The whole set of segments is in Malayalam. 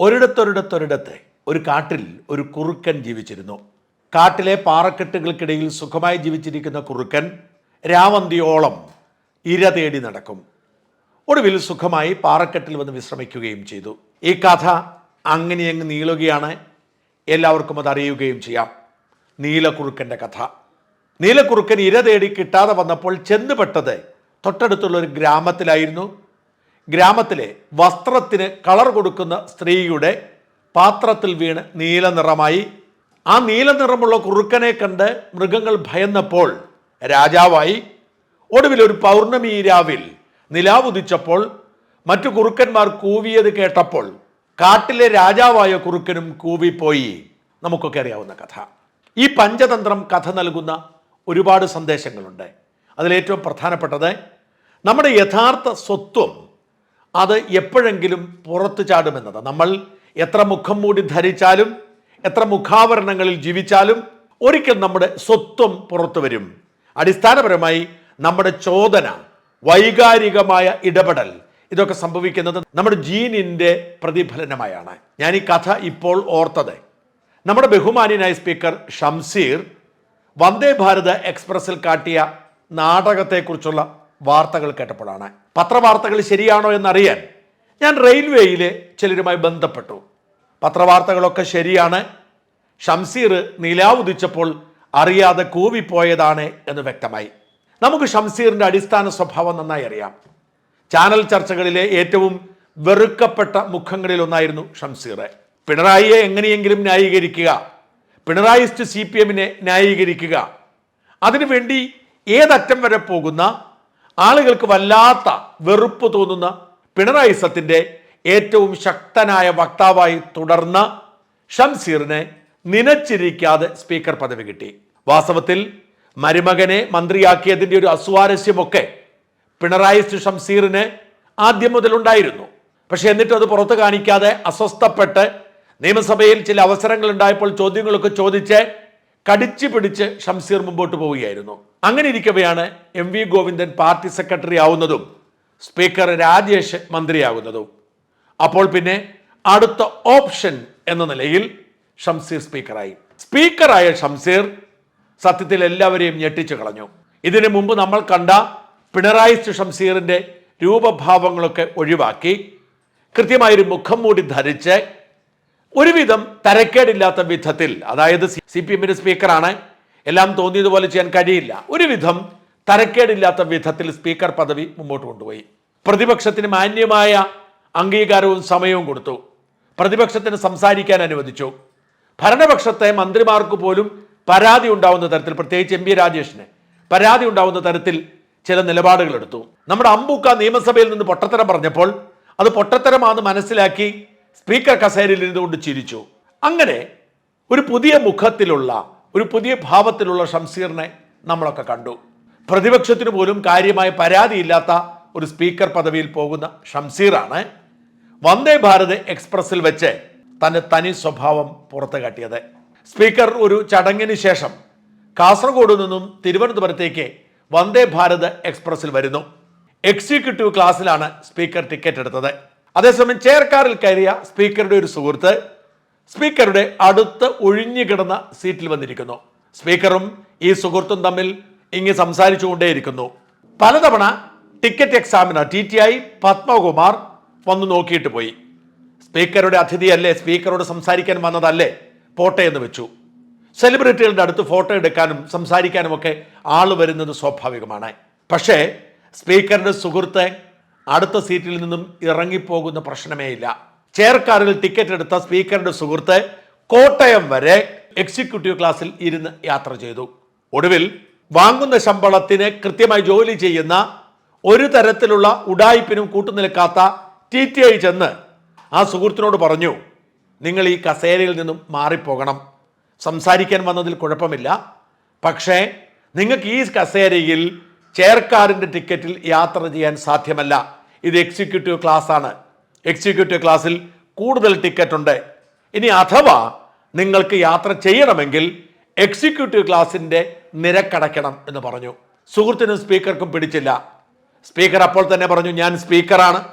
ഒരിടത്തൊരിടത്തൊരിടത്ത് ഒരു കാട്ടിൽ ഒരു കുറുക്കൻ ജീവിച്ചിരുന്നു. കാട്ടിലെ പാറക്കെട്ടുകൾക്കിടയിൽ സുഖമായി ജീവിച്ചിരിക്കുന്ന കുറുക്കൻ രാവന്തിയോളം ഇര തേടി നടക്കും. ഒടുവിൽ സുഖമായി പാറക്കെട്ടിൽ വന്ന് വിശ്രമിക്കുകയും ചെയ്തു. ഈ കഥ അങ്ങനെ അങ്ങ് നീളുകയാണ്. എല്ലാവർക്കും അത് അറിയുകയും ചെയ്യാം. നീലക്കുറുക്കന്റെ കഥ. നീലക്കുറുക്കൻ ഇര തേടി കിട്ടാതെ വന്നപ്പോൾ ചെന്നുപെട്ടത് തൊട്ടടുത്തുള്ള ഒരു ഗ്രാമത്തിലായിരുന്നു. ഗ്രാമത്തിലെ വസ്ത്രത്തിന് കളർ കൊടുക്കുന്ന സ്ത്രീയുടെ പാത്രത്തിൽ വീണ് നീല നിറമായി. ആ നീല നിറമുള്ള കുറുക്കനെ കണ്ട് മൃഗങ്ങൾ ഭയന്നപ്പോൾ രാജാവായി. ഒടുവിൽ ഒരു പൗർണമി രാവിൽ നിലാവുദിച്ചപ്പോൾ മറ്റു കുറുക്കന്മാർ കൂവിയത് കേട്ടപ്പോൾ കാട്ടിലെ രാജാവായ കുറുക്കനും കൂവിപ്പോയി. നമുക്കൊക്കെ അറിയാവുന്ന കഥ. ഈ പഞ്ചതന്ത്രം കഥ നൽകുന്ന ഒരുപാട് സന്ദേശങ്ങളുണ്ട്. അതിലേറ്റവും പ്രധാനപ്പെട്ടത് നമ്മുടെ യഥാർത്ഥ സ്വത്വം അത് എപ്പോഴെങ്കിലും പുറത്തു ചാടുമെന്നത്. നമ്മൾ എത്ര മുഖം മൂടി ധരിച്ചാലും എത്ര മുഖാവരണങ്ങളിൽ ജീവിച്ചാലും ഒരിക്കൽ നമ്മുടെ സ്വത്വം പുറത്തു വരും. അടിസ്ഥാനപരമായി നമ്മുടെ ചോദന വൈകാരികമായ ഇടപെടൽ ഇതൊക്കെ സംഭവിക്കുന്നത് നമ്മുടെ ജീനിന്റെ പ്രതിഫലനമായാണ്. ഞാൻ ഈ കഥ ഇപ്പോൾ ഓർത്തത്. നമ്മുടെ ബഹുമാനിയനായ സ്പീക്കർ ഷംസീർ വന്ദേ ഭാരത് എക്സ്പ്രസിൽ കാട്ടിയ നാടകത്തെക്കുറിച്ചുള്ള വാർത്തകൾ കേട്ടപ്പോഴാണ്. പത്രവാർത്തകൾ ശരിയാണോ എന്നറിയാൻ ഞാൻ റെയിൽവേയിൽ ചിലരുമായി ബന്ധപ്പെട്ടു. പത്രവാർത്തകളൊക്കെ ശരിയാണ്. ഷംസീർ നിലാവുദിച്ചപ്പോൾ അറിയാതെ കൂവിപ്പോയതാണ് എന്ന് വ്യക്തമായി. നമുക്ക് ഷംസീറിന്റെ അടിസ്ഥാന സ്വഭാവം നന്നായി അറിയാം. ചാനൽ ചർച്ചകളിലെ ഏറ്റവും വെറുക്കപ്പെട്ട മുഖങ്ങളിലൊന്നായിരുന്നു ഷംസീർ. പിണറായിയെ എങ്ങനെയെങ്കിലും ന്യായീകരിക്കുക. പിണറായിസ്റ്റ് സി പി എമ്മിനെ ന്യായീകരിക്കുക. അതിനുവേണ്ടി ഏതറ്റം വരെ പോകുന്ന ആളുകൾക്ക് വല്ലാത്ത വെറുപ്പ് തോന്നുന്ന പിണറായി സത്തിന്റെ ഏറ്റവും ശക്തനായ വക്താവായി തുടർന്ന ഷംസീറിനെ നിനച്ചിരിക്കാതെ സ്പീക്കർ പദവി കിട്ടി. വാസ്തവത്തിൽ മരുമകനെ മന്ത്രിയാക്കിയതിന്റെ ഒരു അസ്വാരസ്യമൊക്കെ പിണറായി ഷംസീറിന് ആദ്യം മുതലുണ്ടായിരുന്നു. പക്ഷെ എന്നിട്ടും അത് പുറത്തു കാണിക്കാതെ അസ്വസ്ഥപ്പെട്ട് നിയമസഭയിൽ ചില അവസരങ്ങൾ ഉണ്ടായപ്പോൾ ചോദ്യങ്ങളൊക്കെ ചോദിച്ച് കടിച്ചു പിടിച്ച് ഷംസീർ മുമ്പോട്ട് പോവുകയായിരുന്നു. അങ്ങനെ ഇരിക്കവെയാണ് M V Govindan party secretary ആവുന്നതും speaker Rajesh മന്ത്രിയാകുന്നതും അപ്പോൾ പിന്നെ അടുത്ത ഓപ്ഷൻ എന്ന നിലയിൽ ഷംസീർ സ്പീക്കറായി. സ്പീക്കറായ ഷംസീർ സത്യത്തിൽ എല്ലാവരെയും ഞെട്ടിച്ചു കളഞ്ഞു. ഇതിനു മുമ്പ് നമ്മൾ കണ്ട പിണറായി ഷംസീറിന്റെ രൂപഭാവങ്ങളൊക്കെ ഒഴിവാക്കി കൃത്യമായൊരു മുഖം മൂടി ധരിച്ച് ഒരുവിധം തരക്കേടില്ലാത്ത വിധത്തിൽ അതായത് സി പി എമ്മിന്റെ സ്പീക്കറാണ് എല്ലാം തോന്നിയതുപോലെ ചെയ്യാൻ കഴിയില്ല. ഒരുവിധം തരക്കേടില്ലാത്ത വിധത്തിൽ സ്പീക്കർ പദവി മുമ്പോട്ട് കൊണ്ടുപോയി. പ്രതിപക്ഷത്തിന് മാന്യമായ അംഗീകാരവും സമയവും കൊടുത്തു. പ്രതിപക്ഷത്തിന് സംസാരിക്കാൻ അനുവദിച്ചു. ഭരണപക്ഷത്തെ മന്ത്രിമാർക്ക് പോലും പരാതി ഉണ്ടാവുന്ന തരത്തിൽ പ്രത്യേകിച്ച് എം പി രാജേഷിന് പരാതി ഉണ്ടാവുന്ന തരത്തിൽ ചില നിലപാടുകൾ എടുത്തു നമ്മുടെ അമ്പൂക്ക നിയമസഭയിൽ നിന്ന് പൊട്ടത്തരം പറഞ്ഞപ്പോൾ അത് പൊട്ടത്തരമാണെന്ന് മനസ്സിലാക്കി സ്പീക്കർ കസേരയിൽ ഇരുന്നുകൊണ്ട് ചിരിച്ചു. അങ്ങനെ ഒരു പുതിയ മുഖത്തിലുള്ള ഒരു പുതിയ ഭാവത്തിലുള്ള ഷംസീറിനെ നമ്മളൊക്കെ കണ്ടു. പ്രതിപക്ഷത്തിന് പോലും കാര്യമായ പരാതിയില്ലാത്ത ഒരു സ്പീക്കർ പദവിയിൽ പോകുന്ന ഷംസീറാണ് വന്ദേ ഭാരത് എക്സ്പ്രസിൽ വെച്ച് തന്റെ തനി സ്വഭാവം പുറത്തു കാട്ടിയത്. സ്പീക്കർ ഒരു ചടങ്ങിന് ശേഷം കാസർഗോഡ് നിന്നും തിരുവനന്തപുരത്തേക്ക് വന്ദേ ഭാരത് എക്സ്പ്രസിൽ വരുന്നു. എക്സിക്യൂട്ടീവ് ക്ലാസ്സിലാണ് സ്പീക്കർ ടിക്കറ്റ് എടുത്തത്. അതേസമയം ചെയർകാറിൽ കയറിയ സ്പീക്കറുടെ ഒരു സുഹൃത്ത് സ്പീക്കറുടെ അടുത്ത് ഒഴിഞ്ഞു കിടന്ന സീറ്റിൽ വന്നിരിക്കുന്നു. സ്പീക്കറും ഈ സുഹൃത്തും തമ്മിൽ ഇങ്ങ് സംസാരിച്ചുകൊണ്ടേയിരിക്കുന്നു. പലതവണ ticket examiner T T I Padmakumar വന്ന് നോക്കിയിട്ട് പോയി. സ്പീക്കറുടെ അതിഥിയല്ലേ സ്പീക്കറോട് സംസാരിക്കാൻ വന്നതല്ലേ പോട്ടെ എന്ന് വെച്ചു. സെലിബ്രിറ്റികളുടെ അടുത്ത് ഫോട്ടോ എടുക്കാനും സംസാരിക്കാനും ഒക്കെ ആൾ വരുന്നത് സ്വാഭാവികമാണ്. പക്ഷേ സ്പീക്കറുടെ സുഹൃത്ത് അടുത്ത സീറ്റിൽ നിന്നും ഇറങ്ങിപ്പോകുന്ന പ്രശ്നമേ ഇല്ല ചെയർക്കാറിൽ ടിക്കറ്റ് എടുത്ത സ്പീക്കറുടെ സുഹൃത്ത് കോട്ടയം വരെ എക്സിക്യൂട്ടീവ് ക്ലാസ്സിൽ ഇരുന്ന് യാത്ര ചെയ്തു. ഒടുവിൽ വാങ്ങുന്ന ശമ്പളത്തിന് കൃത്യമായി ജോലി ചെയ്യുന്ന ഒരു തരത്തിലുള്ള ഉടായ്പിനും കൂട്ടുനിൽക്കാത്ത ടി ടി ഐ ചെന്ന് ആ സുഹൃത്തിനോട് പറഞ്ഞു നിങ്ങൾ ഈ കസേരയിൽ നിന്നും മാറിപ്പോകണം. സംസാരിക്കാൻ വന്നതിൽ കുഴപ്പമില്ല. പക്ഷേ നിങ്ങൾക്ക് ഈ കസേരയിൽ ചെയർക്കാറിന്റെ ടിക്കറ്റിൽ യാത്ര ചെയ്യാൻ സാധ്യമല്ല. ഇത് എക്സിക്യൂട്ടീവ് ക്ലാസ് ആണ്. എക്സിക്യൂട്ടീവ് ക്ലാസ്സിൽ കൂടുതൽ ടിക്കറ്റ് ഉണ്ട്. ഇനി അഥവാ നിങ്ങൾക്ക് യാത്ര ചെയ്യണമെങ്കിൽ എക്സിക്യൂട്ടീവ് ക്ലാസിന്റെ നിരക്കടയ്ക്കണം എന്ന് പറഞ്ഞു. സുഹൃത്തിനും സ്പീക്കർക്കും പിടിച്ചില്ല. സ്പീക്കർ അപ്പോൾ തന്നെ പറഞ്ഞു ഞാൻ സ്പീക്കറാണ്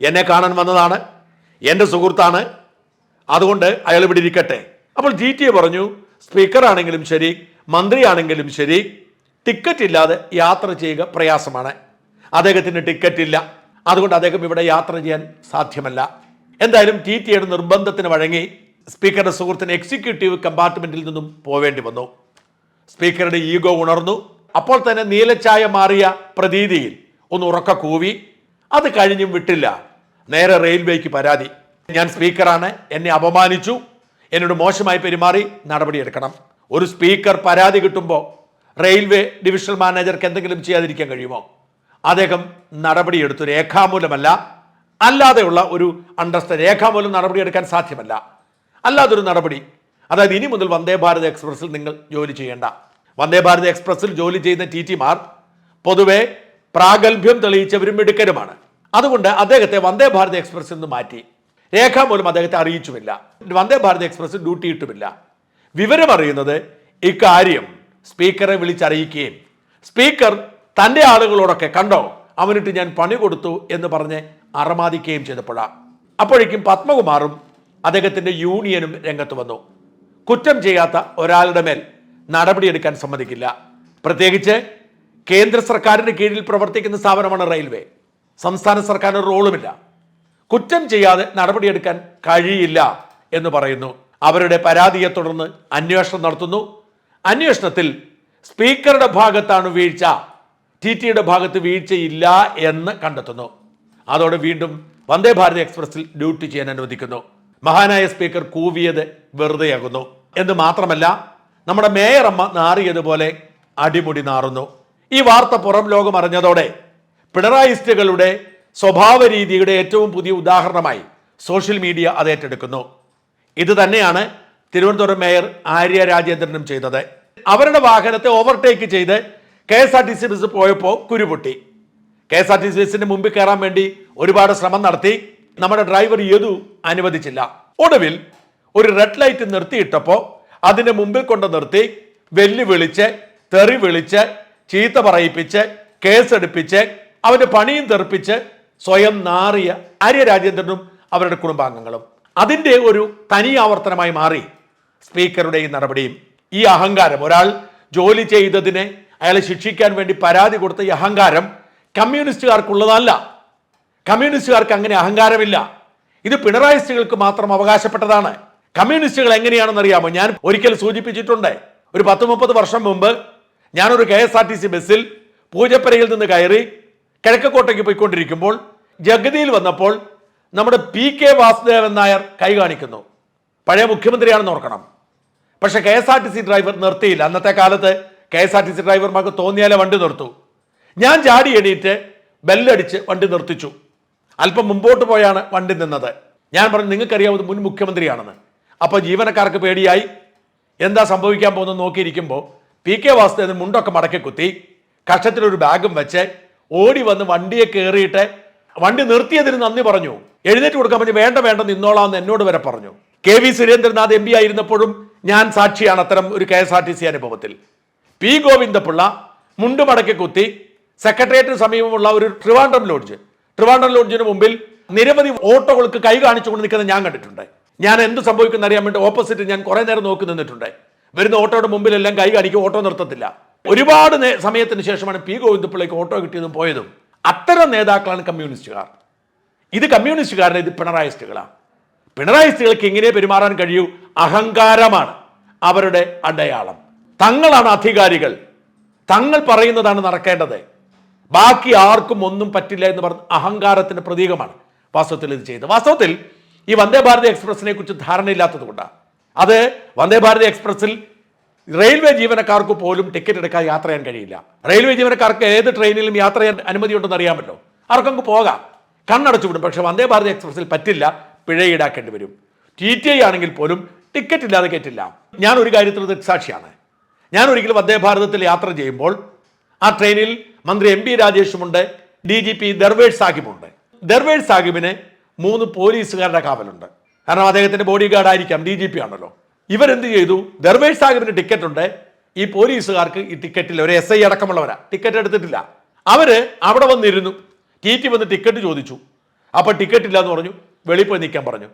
എന്നെ കാണാൻ വന്നതാണ്. എന്റെ സുഹൃത്താണ്. അതുകൊണ്ട് അയാൾ ഇവിടെ ഇരിക്കട്ടെ. അപ്പോൾ ജി ടി പറഞ്ഞു സ്പീക്കറാണെങ്കിലും ശരി മന്ത്രിയാണെങ്കിലും ശരി ടിക്കറ്റ് ഇല്ലാതെ യാത്ര ചെയ്യുക പ്രയാസമാണ്. അദ്ദേഹത്തിന് ടിക്കറ്റ് ഇല്ല. അതുകൊണ്ട് അദ്ദേഹം ഇവിടെ യാത്ര ചെയ്യാൻ സാധ്യമല്ല. എന്തായാലും ടി ടിയുടെ നിർബന്ധത്തിന് വഴങ്ങി സ്പീക്കറുടെ സുഹൃത്തിന് എക്സിക്യൂട്ടീവ് കമ്പാർട്ട്മെന്റിൽ നിന്നും പോവേണ്ടി വന്നു. സ്പീക്കറുടെ ഈഗോ ഉണർന്നു. അപ്പോൾ തന്നെ നീലച്ചായ മാറിയ പ്രതീതിയിൽ ഒന്ന് ഉറക്ക കൂവി. അത് കഴിഞ്ഞും വിട്ടില്ല. നേരെ റെയിൽവേക്ക് പരാതി. ഞാൻ സ്പീക്കറാണ്. എന്നെ അപമാനിച്ചു. എന്നോട് മോശമായി പെരുമാറി നടപടിയെടുക്കണം. ഒരു സ്പീക്കർ പരാതി കിട്ടുമ്പോൾ റെയിൽവേ ഡിവിഷണൽ മാനേജർക്ക് എന്തെങ്കിലും ചെയ്യാതിരിക്കാൻ കഴിയുമോ? അദ്ദേഹം നടപടിയെടുത്തു രേഖാമൂലമല്ല. അല്ലാതെയുള്ള ഒരു അണ്ടർസ്റ്റാൻഡ് രേഖാമൂലം നടപടിയെടുക്കാൻ സാധ്യമല്ല. അല്ലാതൊരു നടപടി. അതായത് ഇനി മുതൽ വന്ദേ ഭാരത് എക്സ്പ്രസ്സിൽ നിങ്ങൾ ജോലി ചെയ്യേണ്ട. വന്ദേ ഭാരത് എക്സ്പ്രസ്സിൽ ജോലി ചെയ്യുന്ന ടി ടിമാർ പൊതുവെ പ്രാഗൽഭ്യം തെളിയിച്ചവരും മിടുക്കരുമാണ്. അതുകൊണ്ട് അദ്ദേഹത്തെ വന്ദേ ഭാരത് എക്സ്പ്രസ്സിൽ നിന്ന് മാറ്റി. രേഖാമൂലം അദ്ദേഹത്തെ അറിയിച്ചുമില്ല. വന്ദേ ഭാരത് എക്സ്പ്രസ്സിൽ ഡ്യൂട്ടി ഇട്ടുമില്ല. വിവരമറിയുന്നത് ഇക്കാര്യം സ്പീക്കറെ വിളിച്ചറിയിക്കുകയും സ്പീക്കർ തന്റെ ആളുകളോടൊക്കെ കണ്ടോ അവനിട്ട് ഞാൻ പണി കൊടുത്തു എന്ന് പറഞ്ഞ് അറമാദിക്കുകയും ചെയ്തപ്പോഴാണ് അപ്പോഴേക്കും പത്മകുമാറും അദ്ദേഹത്തിന്റെ യൂണിയനും രംഗത്ത് വന്നു. കുറ്റം ചെയ്യാത്ത ഒരാളുടെ മേൽ നടപടിയെടുക്കാൻ സമ്മതിക്കില്ല. പ്രത്യേകിച്ച് കേന്ദ്ര സർക്കാരിന്റെ കീഴിൽ പ്രവർത്തിക്കുന്ന സ്ഥാപനമാണ് റെയിൽവേ. സംസ്ഥാന സർക്കാരിന് റോളുമില്ല. കുറ്റം ചെയ്യാതെ നടപടിയെടുക്കാൻ കഴിയില്ല എന്ന് പറയുന്നു. അവരുടെ പരാതിയെ തുടർന്ന് അന്വേഷണം നടത്തുന്നു. അന്വേഷണത്തിൽ സ്പീക്കറുടെ ഭാഗത്താണ് വീഴ്ച. ടി ടിയുടെ ഭാഗത്ത് വീഴ്ചയില്ല എന്ന് കണ്ടെത്തുന്നു. അതോടെ വീണ്ടും വന്ദേ ഭാരത് എക്സ്പ്രസിൽ ഡ്യൂട്ടി ചെയ്യാൻ അനുവദിക്കുന്നു. മഹാനായ സ്പീക്കർ കൂവിയത് വെറുതെയാകുന്നു. എന്ന് മാത്രമല്ല നമ്മുടെ മേയറമ്മ നാറിയതുപോലെ അടിമുടി നാറുന്നു. ഈ വാർത്ത പുറം ലോകം അറിഞ്ഞതോടെ പിണറായിസ്റ്റുകളുടെ സ്വഭാവ രീതിയുടെ ഏറ്റവും പുതിയ ഉദാഹരണമായി സോഷ്യൽ മീഡിയ അത് ഏറ്റെടുക്കുന്നു. ഇത് തന്നെയാണ് തിരുവനന്തപുരം മേയർ ആര്യ രാജേന്ദ്രനും ചെയ്തത്. അവരുടെ വാഹനത്തെ ഓവർടേക്ക് ചെയ്ത് K S R T C bus പോയപ്പോൾ കുരുപൊട്ടി K S R T C ബസിന്റെ മുമ്പിൽ കയറാൻ വേണ്ടി ഒരുപാട് ശ്രമം നടത്തി. നമ്മുടെ ഡ്രൈവർ യദു അനുവദിച്ചില്ല. ഒടുവിൽ ഒരു റെഡ് ലൈറ്റ് നിർത്തിയിട്ടപ്പോൾ അതിന്റെ മുമ്പിൽ കൊണ്ട് നിർത്തി വെല്ലുവിളിച്ച് തെറി വിളിച്ച് ചീത്ത പറയിപ്പിച്ച് കേസെടുപ്പിച്ച് അവന്റെ പണിയും തെറിപ്പിച്ച് സ്വയം നാറിയ ആര്യ രാജേന്ദ്രനും അവരുടെ കുടുംബാംഗങ്ങളും. അതിന്റെ ഒരു തനി ആവർത്തനമായി മാറി സ്പീക്കറുടെ ഈ നടപടിയും. ഈ അഹങ്കാരം. ഒരാൾ ജോലി ചെയ്തതിനെ അയാളെ ശിക്ഷിക്കാൻ വേണ്ടി പരാതി കൊടുത്ത ഈ അഹങ്കാരം കമ്മ്യൂണിസ്റ്റുകാർക്കുള്ളതല്ല. കമ്മ്യൂണിസ്റ്റുകാർക്ക് അങ്ങനെ അഹങ്കാരമില്ല. ഇത് പിണറായിസ്റ്റുകൾക്ക് മാത്രം അവകാശപ്പെട്ടതാണ്. കമ്മ്യൂണിസ്റ്റുകൾ എങ്ങനെയാണെന്ന് അറിയാമോ ഞാൻ ഒരിക്കൽ സൂചിപ്പിച്ചിട്ടുണ്ട്. ഒരു പത്ത് മുപ്പത് വർഷം മുമ്പ് ഞാനൊരു K S R T C ബസ്സിൽ പൂജപ്പരയിൽ നിന്ന് കയറി കിഴക്കക്കോട്ടയ്ക്ക് പോയിക്കൊണ്ടിരിക്കുമ്പോൾ ജഗതിയിൽ വന്നപ്പോൾ നമ്മുടെ പി കെ വാസുദേവൻ നായർ കൈ കാണിക്കുന്നു. പഴയ മുഖ്യമന്ത്രിയാണെന്ന് ഓർക്കണം. പക്ഷെ K S R T C driver നിർത്തിയില്ല. അന്നത്തെ കാലത്ത് K S R T C ഡ്രൈവർമാർക്ക് തോന്നിയാലേ വണ്ടി നിർത്തൂ. ഞാൻ ചാടി എണീറ്റ് ബെല്ലടിച്ച് വണ്ടി നിർത്തിച്ചു. അല്പം മുമ്പോട്ട് പോയാണ് വണ്ടി നിന്നത്. ഞാൻ പറഞ്ഞു നിങ്ങൾക്കറിയാവുന്നത് മുൻ മുഖ്യമന്ത്രിയാണെന്ന്. അപ്പോൾ ജീവനക്കാർക്ക് പേടിയായി. എന്താ സംഭവിക്കാൻ പോകുന്നത് നോക്കിയിരിക്കുമ്പോൾ പി കെ വാസുദേവൻ മുണ്ടൊക്കെ മടക്കി കുത്തി കക്ഷത്തിലൊരു ബാഗും വെച്ച് ഓടി വന്ന് വണ്ടിയെ കയറിയിട്ട് വണ്ടി നിർത്തിയതിന് നന്ദി പറഞ്ഞു. എഴുന്നേറ്റ് കൊടുക്കാൻ പറഞ്ഞു വേണ്ട വേണ്ട നിന്നോളാം എന്ന് എന്നോട് വരെ പറഞ്ഞു. K V Surendranath M P ആയിരുന്നപ്പോഴും ഞാൻ സാക്ഷിയാണ് അത്തരം ഒരു K S R T C അനുഭവത്തിൽ. പി ഗോവിന്ദപിള്ള മുണ്ട് മടക്കി കുത്തി സെക്രട്ടേറിയറ്റിന് സമീപമുള്ള ഒരു ട്രിവാൻഡ്രം ലോഡ്ജ്. ട്രിവാൻഡ്രം ലോഡ്ജിന് മുമ്പിൽ നിരവധി ഓട്ടോകൾക്ക് കൈ കാണിച്ചുകൊണ്ട് നിൽക്കുന്നത് ഞാൻ കണ്ടിട്ടുണ്ട്. ഞാൻ എന്ത് സംഭവിക്കുന്ന അറിയാൻ വേണ്ടി ഓപ്പോസിറ്റ് ഞാൻ കുറെ നേരം നോക്കി നിന്നിട്ടുണ്ട്. വരുന്ന ഓട്ടോയുടെ മുമ്പിലെല്ലാം കൈ കാണിക്കും ഓട്ടോ നിർത്തത്തില്ല. ഒരുപാട് സമയത്തിന് ശേഷമാണ് പി ഗോവിന്ദപിള്ളയ്ക്ക് ഓട്ടോ കിട്ടിയതും പോയതും. അത്തരം നേതാക്കളാണ് കമ്മ്യൂണിസ്റ്റുകാർ. ഇത് കമ്മ്യൂണിസ്റ്റുകാരുടെ ഇത് പിണറായിസ്റ്റുകളാണ് പിണറായിസ്റ്റുകൾക്ക് എങ്ങനെ പെരുമാറാൻ കഴിയൂ? അഹങ്കാരമാണ് അവരുടെ അടയാളം. തങ്ങളാണ് അധികാരികൾ. തങ്ങൾ പറയുന്നതാണ് നടക്കേണ്ടത്. ബാക്കി ആർക്കും ഒന്നും പറ്റില്ല എന്ന് പറഞ്ഞ അഹങ്കാരത്തിന്റെ പ്രതീകമാണ്. വാസ്തവത്തിൽ ഇത് ചെയ്തത്. വാസ്തവത്തിൽ ഈ വന്ദേ ഭാരത് എക്സ്പ്രസിനെ കുറിച്ച് ധാരണയില്ലാത്തത് കൊണ്ടാണ് അത് വന്ദേ ഭാരത് എക്സ്പ്രസിൽ റെയിൽവേ ജീവനക്കാർക്ക് പോലും ടിക്കറ്റ് എടുക്കാൻ യാത്ര ചെയ്യാൻ കഴിയില്ല. റെയിൽവേ ജീവനക്കാർക്ക് ഏത് ട്രെയിനിലും യാത്ര ചെയ്യാൻ അനുമതി ഉണ്ടെന്ന് അറിയാമല്ലോ. അവർക്കങ്ങ് പോകാം. കണ്ണടച്ചു വിടും. പക്ഷെ വന്ദേ ഭാരത് എക്സ്പ്രസിൽ പറ്റില്ല. പിഴ ഈടാക്കേണ്ടി വരും. ടി ടി ഐ ആണെങ്കിൽ പോലും ടിക്കറ്റ് ഇല്ലാതെ കയറ്റില്ല ഞാൻ ഒരു കാര്യത്തിൽ ദൃക്സാക്ഷിയാണ്. ഞാൻ ഒരിക്കലും വന്ദേ ഭാരതത്തിൽ യാത്ര ചെയ്യുമ്പോൾ ആ ട്രെയിനിൽ മന്ത്രി എം പി രാജേഷുമുണ്ട് ഡി ജി പി ദർവേഷ് സാഹിബുണ്ട് ദർവേഷ് സാഹിബിന് മൂന്ന് പോലീസുകാരുടെ കാവലുണ്ട്. കാരണം അദ്ദേഹത്തിന്റെ ബോഡി ഗാർഡ് ആയിരിക്കാം ഡി ജി പി ആണല്ലോ. ഇവരെന്ത് ചെയ്തു? ദർവേഷ് സാഹിബിന് ടിക്കറ്റ് ഉണ്ട് ഈ പോലീസുകാർക്ക് ഈ ടിക്കറ്റിൽ ഒരു എസ് ഐ അടക്കമുള്ളവരാ. ടിക്കറ്റ് എടുത്തിട്ടില്ല. അവർ അവിടെ വന്നിരുന്നു. ടി ടി വന്ന് ടിക്കറ്റ് ചോദിച്ചു. അപ്പൊ ടിക്കറ്റ് ഇല്ല എന്ന് പറഞ്ഞു. വെളിയിൽ നിൽക്കാൻ പറഞ്ഞു.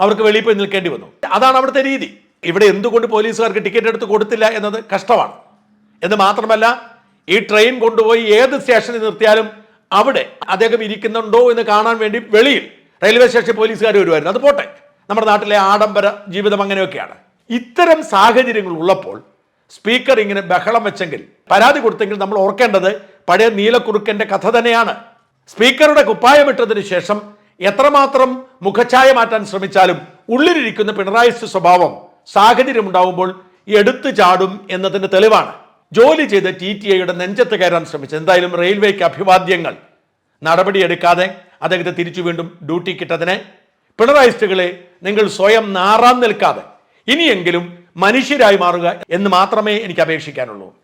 അവർക്ക് വെളിയിൽ നിൽക്കേണ്ടി വന്നു. അതാണ് അവിടുത്തെ രീതി. ഇവിടെ എന്തുകൊണ്ട് പോലീസുകാർക്ക് ടിക്കറ്റ് എടുത്ത് കൊടുത്തില്ല എന്നത് കഷ്ടമാണ്. എന്ന് മാത്രമല്ല ഈ ട്രെയിൻ കൊണ്ടുപോയി ഏത് സ്റ്റേഷനിൽ നിർത്തിയാലും അവിടെ അദ്ദേഹം ഇരിക്കുന്നുണ്ടോ എന്ന് കാണാൻ വേണ്ടി വെളിയിൽ റെയിൽവേ സ്റ്റേഷൻ പോലീസുകാർ വരുമായിരുന്നു. അത് പോട്ടെ. നമ്മുടെ നാട്ടിലെ ആഡംബര ജീവിതം അങ്ങനെയൊക്കെയാണ്. ഇത്തരം സാഹചര്യങ്ങൾ ഉള്ളപ്പോൾ സ്പീക്കർ ഇങ്ങനെ ബഹളം വെച്ചെങ്കിൽ പരാതി കൊടുത്തെങ്കിൽ നമ്മൾ ഓർക്കേണ്ടത് പഴയ നീലക്കുറുക്കന്റെ കഥ തന്നെയാണ്. സ്പീക്കറുടെ കുപ്പായമിട്ടതിന് ശേഷം എത്രമാത്രം മുഖഛായ മാറ്റാൻ ശ്രമിച്ചാലും ഉള്ളിലിരിക്കുന്ന പിണറായി സ്വഭാവം സാഹചര്യം ഉണ്ടാവുമ്പോൾ എടുത്തു ചാടും എന്നതിന്റെ തെളിവാണ്. ജോലി ചെയ്ത ടി ടി ഐയുടെ നെഞ്ചത്ത് കയറാൻ ശ്രമിച്ചത്. എന്തായാലും റെയിൽവേക്ക് അഭിവാദ്യങ്ങൾ. നടപടിയെടുക്കാതെ അദ്ദേഹത്തെ തിരിച്ചു വീണ്ടും ഡ്യൂട്ടി കിട്ടതിനെ പിണറായിസ്റ്റുകളെ നിങ്ങൾ സ്വയം നാറാൻ നിൽക്കാതെ ഇനിയെങ്കിലും മനുഷ്യരായി മാറുക എന്ന് മാത്രമേ എനിക്ക് അപേക്ഷിക്കാനുള്ളൂ.